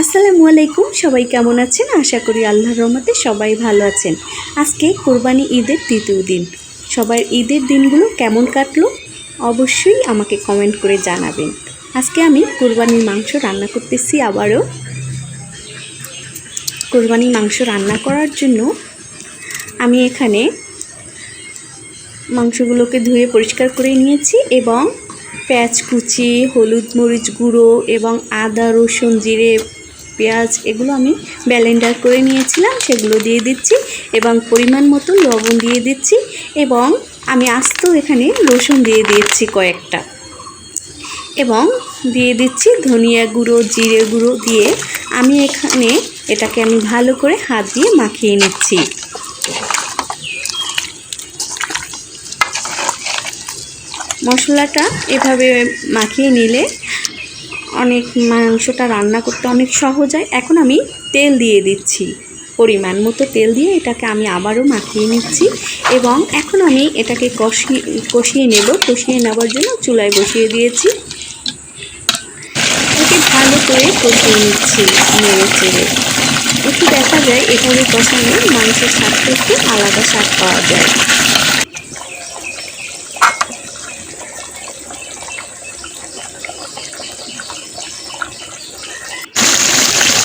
আসসালামু আলাইকুম, সবাই কেমন আছেন? আশা করি আল্লাহর রহমতে সবাই ভালো আছেন। আজকে কোরবানি ঈদের তৃতীয় দিন। সবার ঈদের দিনগুলো কেমন কাটলো? অবশ্যই আমাকে কমেন্ট করে জানাবেন। আজকে আমি কোরবানির মাংস রান্না করতেছি আবারও। কোরবানির মাংস রান্না করার জন্য আমি এখানে মাংসগুলোকে ধুয়ে পরিষ্কার করে নিয়েছি এবং পেঁয়াজ কুচি, হলুদ মরিচ গুঁড়ো এবং আদা, রসুন, জিরে পেঁয়াজ এগুলো আমি ব্যালেন্ডার করে নিয়েছিলাম, সেগুলো দিয়ে দিচ্ছি এবং পরিমাণ মতো লবণ দিয়ে দিচ্ছি এবং আমি আস্ত এখানে রসুন দিয়ে দিচ্ছি কয়েকটা। এবং দিয়ে দিচ্ছি ধনিয়া গুঁড়ো, জিরে গুঁড়ো দিয়ে আমি এখানে এটাকে আমি ভালো করে হাত দিয়ে মাখিয়ে নিচ্ছি। মশলাটা এভাবে মাখিয়ে নিলে অনেক মাংসটা রান্না করতে অনেক সহজ হয়। এখন আমি তেল দিয়ে দিচ্ছি। পরিমাণ মতো তেল দিয়ে এটাকে আমি আবারও মাখিয়ে নিচ্ছি এবং এখন আমি এটাকে কষিয়ে কষিয়ে নেব। কষিয়ে নেওয়ার জন্য চুলায় বসিয়ে দিয়েছি। এটাকে ভালো করে কষিয়ে নিচ্ছি নেড়ে চেড়ে একটু দেখা যায় এভাবে কষালে মাংসের স্বাদটা একটু আলাদা স্বাদ পাওয়া যায়।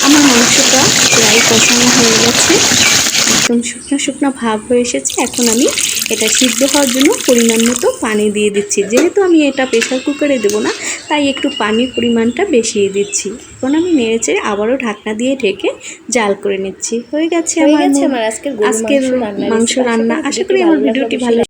আমার মাংসটা প্রায় কষানো হয়ে গেছে। একদম শুকনো শুকনো ভাব হয়ে এসেছে। এখন আমি এটা সিদ্ধ হওয়ার জন্য পরিমাণ মতো পানি দিয়ে দিচ্ছি। যেহেতু আমি এটা প্রেশার কুকারে দেবো না তাই একটু পানির পরিমাণটা বেশিয়ে দিচ্ছি। এখন আমি নেড়েচে আবারও ঢাকনা দিয়ে ঢেকে জাল করে নিচ্ছি। হয়ে গেছে আমার আজকের মাংস। রান্না। আশা করি আমার ভিডিওটি ভালো